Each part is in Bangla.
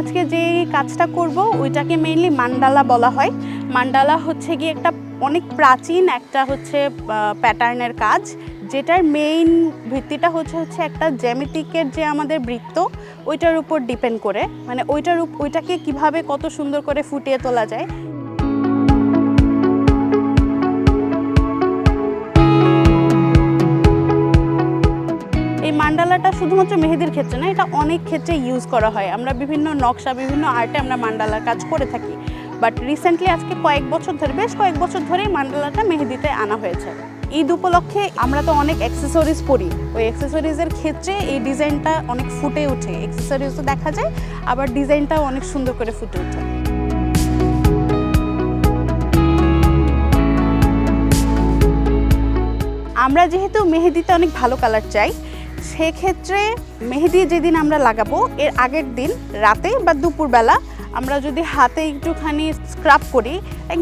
আজকে যে কাজটা করব, ওইটাকে মেইনলি মান্ডালা বলা হয়। মান্ডালা হচ্ছে গিয়ে একটা অনেক প্রাচীন একটা হচ্ছে প্যাটার্নের কাজ। যেটার মেইন ভিত্তিটা হচ্ছে হচ্ছে একটা জ্যামিতিকের যে আমাদের বৃত্ত, ওইটার উপর ডিপেন্ড করে। মানে ওইটার ওইটাকে কীভাবে কত সুন্দর করে ফুটিয়ে তোলা যায় মান্ডালাটা শুধুমাত্র মেহেদির ক্ষেত্রে না, এটা অনেক ক্ষেত্রে ইউজ করা হয়। আমরা বিভিন্ন নকশা, বিভিন্ন আর্টে আমরা মান্ডালার কাজ করে থাকি। বাট রিসেন্টলি আজকে কয়েক বছর ধরে, বেশ কয়েক বছর ধরেই মান্ডালাটা মেহেদিতে আনা হয়েছে। ঈদ উপলক্ষে আমরা তো অনেক অ্যাক্সেসরিজ পরি। ওই অ্যাক্সেসরিজের ক্ষেত্রে এই ডিজাইনটা অনেক ফুটে ওঠে। অ্যাক্সেসরিজও দেখা যায়, আবার ডিজাইনটাও অনেক সুন্দর করে ফুটে ওঠে। আমরা যেহেতু মেহেদিতে অনেক ভালো কালার চাই সেক্ষেত্রে মেহেদি যেদিন আমরা লাগাবো, এর আগের দিন রাতে বা দুপুরবেলা আমরা যদি হাতে একটুখানি স্ক্রাব করি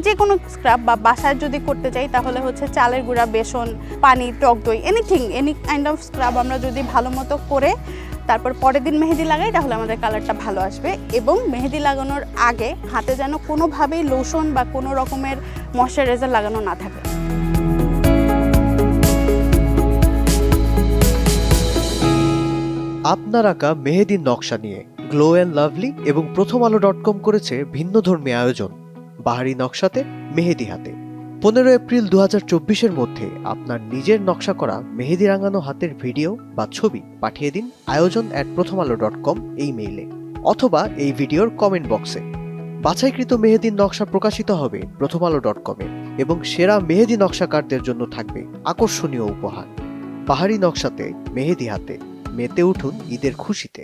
যে কোনো স্ক্রাব বা বাসায় যদি করতে চাই, তাহলে হচ্ছে চালের গুঁড়া, বেসন, পানি, টক দই anything any kind of scrub আমরা যদি ভালো মতো করে তারপর পরের দিন মেহেদি লাগাই, তাহলে আমাদের কালারটা ভালো আসবে। এবং মেহেদি লাগানোর আগে হাতে যেন কোনোভাবেই লোশন বা কোনো রকমের ময়শ্চারাইজার লাগানো না থাকে। আপনার আঁকা মেহেদির নকশা নিয়ে গ্লো অ্যান্ড লাভলি এবং প্রথম আলো ডট কম করেছে ভিন্ন ভিন্নধর্মী আয়োজন। বাহারি নকশাতে, মেহেদি হাতে। পনেরো এপ্রিল দু হাজার মধ্যে আপনার নিজের নকশা করা মেহেদি রাঙানো হাতের ভিডিও বা ছবি পাঠিয়ে দিন আয়োজন অ্যাট প্রথম আলো ডট কম এই মেইলে অথবা এই ভিডিওর কমেন্ট বক্সে বাছাইকৃত মেহেদির নকশা প্রকাশিত হবে প্রথম আলো ডট কমে এবং সেরা মেহেদি নকশাকারদের জন্য থাকবে আকর্ষণীয় উপহার। পাহাড়ি নকশাতে, মেহেদি হাতে। মেতে উঠুন ঈদের খুশিতে।